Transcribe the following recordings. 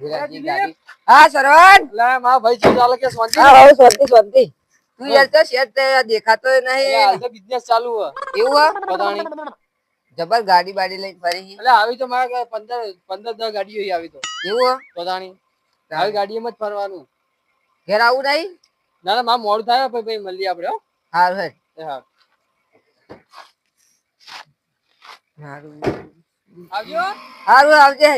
હા સરવણ. એટલે મારા ભાઈ શું ચાલે કે શાંતિ? હા હવે શાંતિ શાંતિ. તું યાર તો શેઠ તે દેખાતો એટલે હાલ તો બિઝનેસ ચાલુ હે એવું હા પતાણી જબર ગાડી બાડી લઈને ફરી એટલે આવી તો મારા ઘરે પંદર પંદર દસ ગાડીઓ આવી તો. એવું હા. પતાણી આવી જ ફરવાનું. ઘેર આવું નહીં? ના ના મારે મોડું થાય પછી પછી મળીએ આપણે હો. હા. હારું. આવજો. હારું આવજે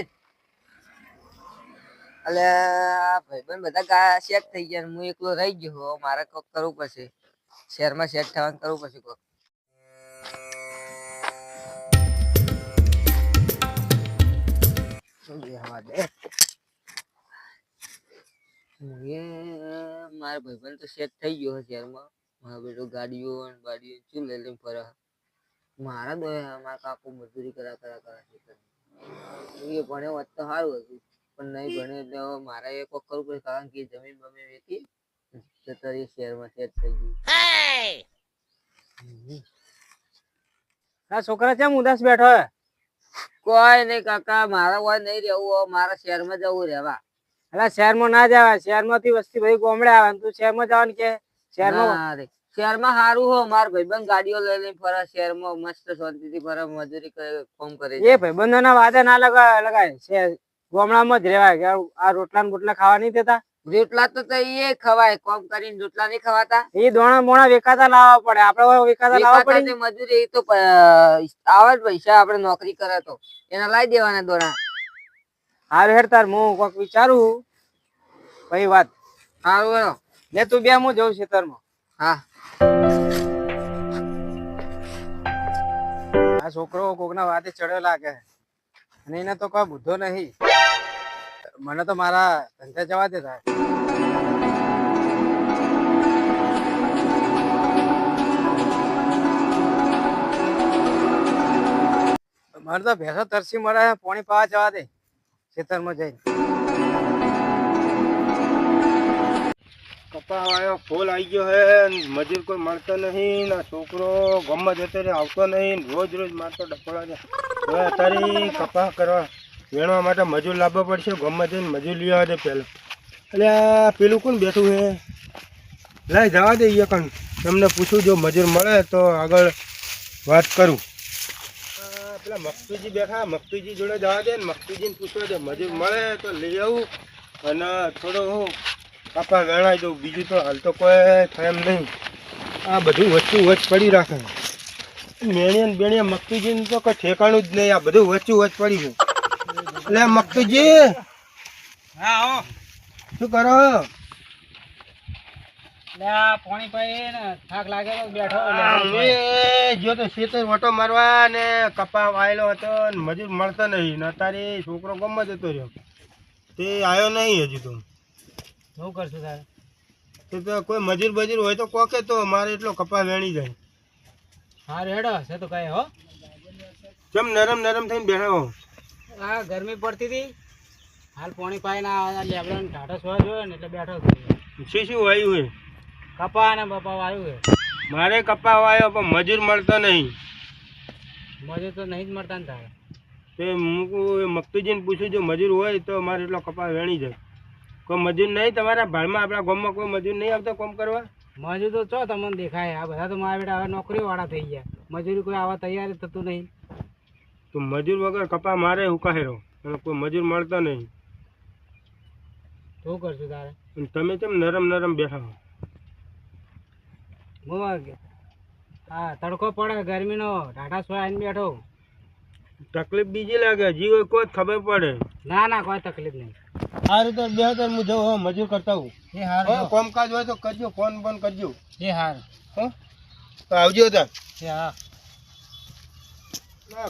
આ ભાઈબંધ બધા સેટ થઈ ગયા હું એકલો રહી ગયો હો, મારે કોક કરવું પડશે. શહેરમાં સેટ થવાનું કરવું પડશે કોક. મારા ભાઈબંધ તો સેટ થઈ ગયો શહેરમાં. મારો બેટો ગાડીઓ ને બાડીઓ શું લઈ મારા દો મારા કાકુ મજૂરી કરા કરા કરા. છે એ ભણ્યો હોત તો સારું હતું. પણ નહીં ભણે એટલે હવે મારે એ કોક કરવું પડે કારણ કે જમીન બમીન વેચી જતા રહી શહેરમાં સેટ થઈ ગઈ આ છોકરા કેમ ઉદાસ બેઠો હે? કોઈ નહીં કાકા મારા હોય નહીં રહેવું હવે મારા શહેરમાં જવું રહેવા. એટલે શહેરમાં ના જવાય શહેરમાંથી વસ્તી ભાઈ ગોમડે આવે તું શહેરમાં જવાનું કે શહેરમાં. શહેરમાં સારું હો માર ભાઈબંધ ગાડીઓ લઈ લઈને ફરે શહેરમાં મસ્ત શાંતિથી ફરે મજૂરી કરે કામ કરે એ ભાઈબંધોના વાદે ના લગાય લગાય શહેર ગામડામાં જ રહેવાય કે આ રોટલા ને બોટલા ખાવા નહીં દેતા? રોટલા તો એ ખવાય કોમ કરીને રોટલા નહીં ખવાતા. એ દોણા મોણા વેકાતા લાવવા પડે આપડે વેકાતા લાવવા પડે. મજૂરી તો આવે પૈસા આપડે નોકરી કરે તો. એના લાવી દેવાના દોણા. હારું હેડ તાર હું કોક વિચારું. કઈ વાત. સારું હેડો. લે તું બે હું જઉં ખેતરમાં. હા. આ છોકરો કોકના વાતે ચડ્યો લાગે અને એને તો કોઈ બુદ્ધો નહીં. મને તો મારા ધંધે જવા દે થાય મારે તો ભેંસો તરસી મળે પોણી પાવા જવા દે, ખેતરમાં જઈને. કપા આવ્યો ફૂલ આવી ગયો હે, મજૂર કોઈ મળતો નહીં છોકરો ગમમાં જતો રહે, આવતો નહીં, રોજ રોજ મારતો ડફોળા છે. કપા કરવા વેણવા માટે મજૂર લાવવા પડશે ગામમાં જઈને મજૂર લઈ આવે પહેલાં. એટલે આ પેલું કોણ બેઠું હે? લાય, જવા દે એ કણ. તમને પૂછું, જો મજૂર મળે તો આગળ વાત કરું. પેલા મકતુજી બેઠા મકતુજી જોડે જવા દે ને મકતુજીને પૂછવા દે, મજૂર મળે તો લઈ આવું અને થોડો હું કપા વેણાઈ દઉં, બીજું તો હાલ તો કોઈ થાય એમ નહીં. આ બધું વચ્ચું વચ પડી રાખે. મેણિયા બેણિયા મકતુજીને તો કોઈ ઠેકાણું જ નહીં, આ બધું વચ્ચું વચ પડી છે. એટલે મકતુજી હા આવો શું કરો? લે પાણી પાઈ ને થાક લાગે તો બેઠો જો તો ખેતર ઓટો મારવા ને કપા વાયલો હતો ને મજૂર મળતો નહીં. ને અત્યારે છોકરો ગમમાં જતો રહ્યો. તે આવ્યો નહીં હજુ તો. શું કરશું તારે? તો તો કોઈ મજૂર બજૂર હોય તો કોકે તો મારે એટલો કપા વેણી જાય. હા રેડો છે તો કઈ હો. કેમ નરમ નરમ થઈને બેઠા હો આ ગરમી પડતી હતી. હાલ પોણી પાઈને ના લેબડા ટાટા સોવા જોયો ને એટલે બેઠો શું શું વાયું હે? કપા ને બપા વાયું છે મારે કપા વાયો પણ મજૂર મળતો નહીં. મજૂર તો નહીં જ મળતા ને તારે. તે હું મકતુજીને પૂછું જો મજૂર હોય તો મારે એટલો કપા વેણી જાય. કોઈ મજૂર નહીં? તમારા ભાડમાં આપણા ગામમાં કોઈ મજૂર નહીં આવતો કામ કરવા? મજૂર તો ચો તમને દેખાય? આ બધા તો મારા બેટા હવે નોકરી વાળા થઈ ગયા. મજૂરી કોઈ આવા તૈયાર થતું નહીં. તો મજૂર વગર કપા મારે ઉકાહેરો અને કોઈ મજૂર મળતા નહીં. શું કરશું તારે? અને તમે કેમ નરમ નરમ બેઠા હો? હું હા તડકો પડે ગરમીનો. ટાટા સોયા આવીને બેઠો તકલીફ બીજી લાગે હજી હોય કોઈ જ ખબર પડે. ના ના કોઈ તકલીફ નહીં. સારું તો બે તો હું જઉં હો મજૂર કરતા હું. એ હાર હો કામકાજ હોય તો કરજો ફોન ફોન કરજો. એ હાર. હો તો આવજો તાર એ હા. ના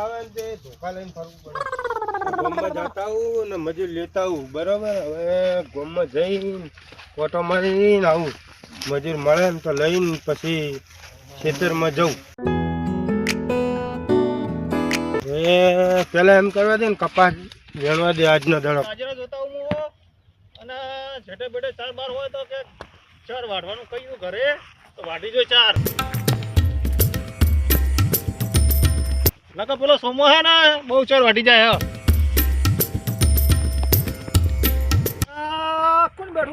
આવે ને તે લઈને ફરવું પડે. ગામમાં જતા આવું ને મજૂર લેતા આવું બરાબર? હવે ગોમમાં જઈને ઓટો મારીને આવું. મજૂર મળે તો લઈને પછી ખેતરમાં જવું એ પેલા એમ કરવા દે ને કપાસ વેણવા દે આજનો દાડો. અને છેટે બેટે ચાર બાર હોય તો કે ચાર વાઢવાનું કહ્યું ઘરે, તો વાઢી જો ચાર. નકર પેલો સોમો હે ને બહુ ચોર વાટી જાય હે.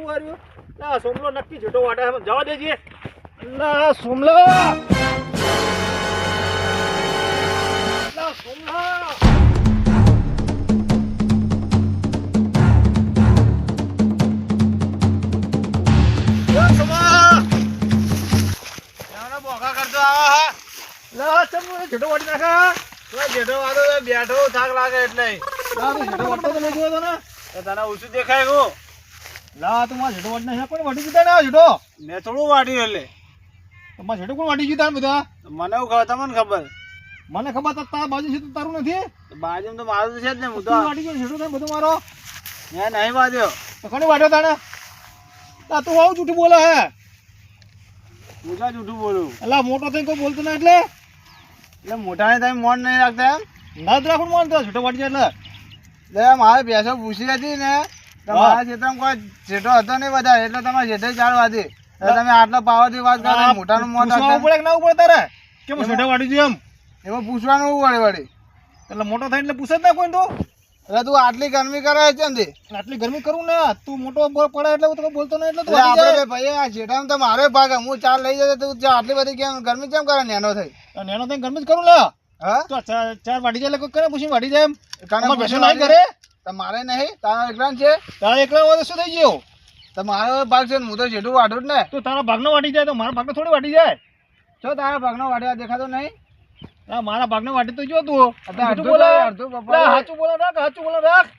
વાર્યું ના સોમલો નક્કી છૂટો વાટે હે જવા દેજે. ના સોમલો! ના સોમલા! બોગા કરતો આવો હા. ના ચમ છોટો વાટી નાખા જેઠો વાતો તો બેઠો થાક લાગે એટલે. ના વાટતો તો નહીં જોયો તને ઓછું દેખાય ગો ના તું વાટી નાખ્યા કોણ વાટી જીતા ને આ મેં થોડું વાટ્યું એટલે. તમારા છૂટો કોણ વાટી દીધા બધા? મને એવું ખબર તમને ખબર? મને ખબર તો તારા બાજુ છે તો તારું નથી? બાજુ તો મારું તો છે જ ને હું તો તું વાટી ગયો છૂટો થાય બધું મારો? મેં નહીં વાંચ્યો તો કોને વાટ્યો તાણે? ના તું આવું જૂઠું બોલે હે. હું જૂઠું બોલું? એટલે મોટો થઈ કોઈ બોલતો ના એટલે? એટલે મોટાને તમે મોન નહીં રાખતા એમ? ના જ રાખું માનતો છૂટો વાટી જાય એટલે. એટલે મારે ભેંસો પૂછી હતી ને તમારા ક્ષેત્રમાં કોઈ જેટો હતો નહીં વધારે એટલે તમારે જેઠે ચાલવાથી એટલે તમે આટલા પાવરથી વાત કરો મોટા મોટાનું મોન રાખવું પડે કે ના પડે તારે? કેમ છૂટો પાડી જોઈએ એમ? એમાં પૂછવાનું વળી વળી. એટલે મોટો થાય એટલે પૂછે જ ના કોઈ તું. એટલે તું આટલી ગરમી કરે છે ને આટલી ગરમી કરું ને તું મોટો પડે એટલે હું તો બોલતો નહીં એટલે તું આપણે ભાઈ આ જેઠામાં તો મારે ભાગે હું ચાર લઈ જતો તું આટલી બધી કેમ ગરમી કેમ કરે નેનો થઈ? નેનો થઈ ગરમી જ કરું ને હા? તો ચાર વાટી જાય કોઈ કરે પૂછી વાટી જાય અમારે પૂછે બેસો નહીં કરે? તો મારે નહીં તારા એકલા છે? તારા એકલા હોય શું થઈ ગયો? તો મારો ભાગ છે હું તો જેઠું વાઢું જ ને. તો તારા ભાગનો વાટી જાય તો મારા ભાગનો થોડી વાટી જાય. જો તારા ભાગનો વાડ્યા દેખાતો નહીં? મારા ભાગને માટે તો જો તું. તો બોલે. તો. લે, સાચું બોલે રાખ સાચું બોલે રાખ.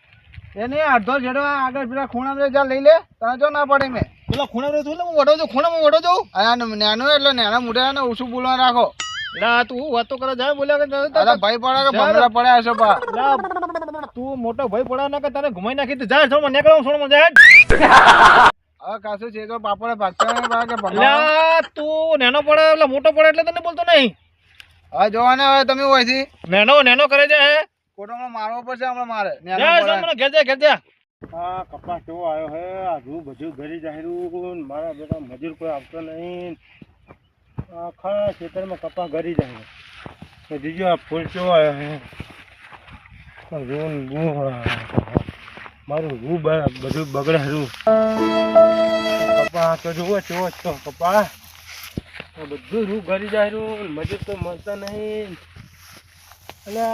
એ અડધો જેઠો આગળ પેલા ખૂણા જા લઈ લે તને જો ના પડે મેં. પેલા ખૂણા એટલે હું વડો ખૂણા ખૂણામાં વડો આ નાનું એટલે નાના મોટા ને ઓછું બોલવા રાખો. ના તું વાતો કરે જાય બોલ્યા કે અરે ભાઈ પડે કે ભમરા પડ્યા છે તું મોટો ભાઈ પડા ના કે તને ઘુમાઈ નાખી તો જાય છોડ નીકળો છોડ જાય. હવે કાશું છે તો પાપડે ભાગતા કે ભમરા તું નાનો પડે એટલે મોટો પડે એટલે તને બોલતો નહીં. હવે જોવાને હવે તમે હોયથી નેનો નેનો કરે છે હે. કોટોમાં મારવો પડશે હમણાં મારે. નાનો ઘેર જા ઘેર જા. આ કપાસ કેવો આવ્યો હે? આ રૂ બધું ઘરી જાહેરું. મારા બેટા મજૂર કોઈ આવતો નહીં. આખા ખેતરમાં કપાસ ઘરી જાય. બીજો આ ફૂલ કેવો આવ્યો હે? મારું રૂ બધું બગડે રૂ કપાસ તો જુઓ કેવો છો કપાસ. આ બધું રૂ ઘરી જાય રૂ મજૂર તો મળતા નહીં. એટલે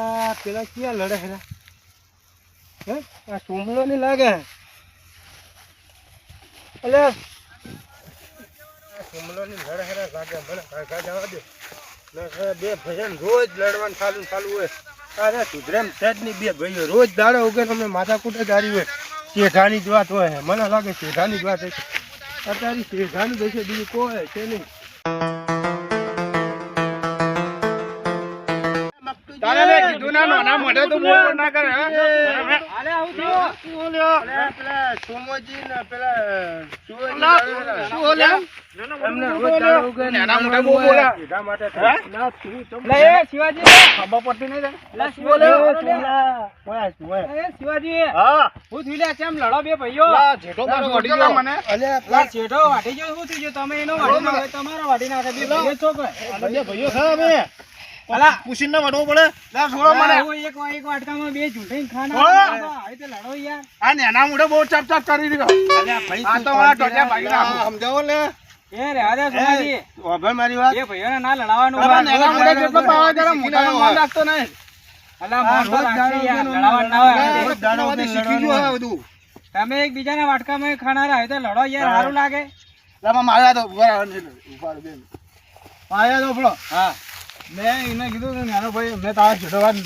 પેલા ક્યાં લડે હેરા હે? આ સોમલો નહીં લાગે આ સોમલો નહીં લડે હેરા લાગે મને કાકા જવા દે. બે ભજન રોજ લડવાનું ચાલુ ચાલુ હોય. અરે સુધરેમ સેજની બે ભાઈઓ. રોજ દાડો ઉગે તમે માથા કૂટે દારી હોય. શેઠાની જ વાત હોય. મને લાગે શેઠાની જ વાત હોય અત્યારે શેઠાની જશે બીજું કોઈ છે નહીં. તારે કીધું ના નાના મોઢે તું બોલ ના કરે હે? અલે આવું થયું. શું લ્યો પેલા પેલા સોમોજી ને પેલા સુવજી ના, લડે હેરા. શું લ્યો એમને રોજ દાડો વગર નાના મોઢે બહુ બોલે. શેઠા માટે ના તું ચમ લે શિવાજી. ખબર પડતી નહીં તને? લા શિવાજી ઓય, ઓય. એ શિવાજી હા. હું થયું લ્યા ચમ લડો બે ભાઈઓ? લા, જેઠો તારો વળી ગયો. મને? લા શેઠો વાટી ગયો શું થયું તમે એનો વાટી નાખો તમારો વાટી નાખે બે ભાઈઓ છો કે ભાઈઓ છે અમે અલા પૂછીને ના વાટવો પડે. લા, છોડો મને. એક એક વાટકામાં બે ઝૂંટાઈ ખાના. ઓય! આવી લડો યાર. આ નાના મોઢે બહુ ચપ ચપ કરી રહ્યો. આ તો મારા ટોટિયા ભાગી નાખું. સમજાવો ને એ રે મારી વાત. ભાઈઓને ના લડાવવાનું હવે નાના જેટલો જરા રાખતો નહીં. અલા આ લડાવવાનું ના હોય. દાડો શીખી ગયું બધું. તમે એકબીજાના વાટકામાં ખાનારા હોય તો લડો યાર સારું લાગે. લા, માં તો ઊભા ઊભા બેન. માર્યા તો ઉપડો. હા. મેં એને કીધું કે નાનો ભાઈ મેં તારા છેટો વાત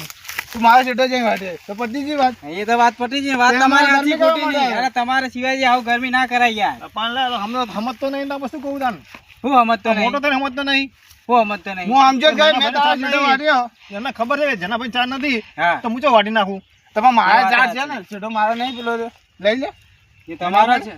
તું મારા છેટો જઈ વાટે તો પતી ગઈ વાત. એ તો વાત વાત તમારી અમારે ખોટી નહીં. અરે તમારે સિવાય આવું ગરમી ના કરાય યાર. હમણાં સમજતો નહીં ના વસ્તુ કહું તાન? હું સમજતો નહીં મોટો તને સમજતો નહીં? હું સમજતો નહીં. હું આમ જો ગઈ મેં તારા ચાર વાટ્યો એને ખબર છે જેના ભાઈ નથી તો હું ચો વાટી નાખું? તમે મારા વાત છે ને? છેટો મારો નહીં પેલો. લઈ લે. એ તમારો છે.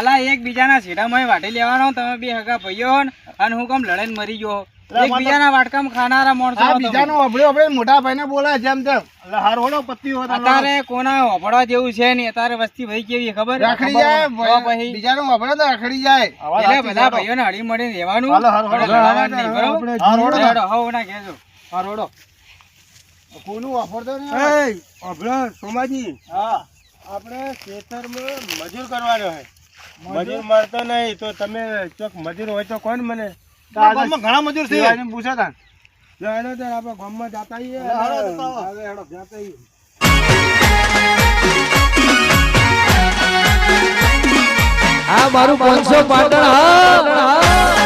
અલા એકબીજાના છેડામાં વાટી લેવાનો. તમે બે હગા ભાઈઓ અને હું કમ લડાઈને મરી ગયો એકબીજાના વાટકામ ખાનારા માણસો આ બીજાનો ઓભળ્યો અભડે મોટા ભાઈને બોલાય જેમ તેમ. હાર હોડો પત્તી હોય તો અત્યારે કોના ઓભળવા જેવું છે નહીં અત્યારે વસ્તી ભાઈ કેવી ખબર? રખડી જાય બીજાનો ઓભળે તો રખડી જાય. એટલે બધા ભાઈઓને હળી મળીને રહેવાનું. હાલો, હાલો, હાલો. અને લડાવવાનું નહીં, બરોબર? આપણે હાર હોડો. હેડો, હો ના કહેજો. હાર કોનું વાપરતો નહીં? એ અભલા સોમાજી. હા. આપણે ખેતરમાં મજૂર કરવાનો હોય મજૂર? મળતો નહીં તો તમે ચોક મજૂર હોય તો કોણ મને ગામમાં ઘણા મજૂર છે શિવાજીને પૂછો તાન. જો હેડો તાર આપણે ગામમાં જાતા આવીએ. હેડો જતા આવો. હવે હેડો જાતા આવીએ. આ મારું પાંચસો પાટણ હા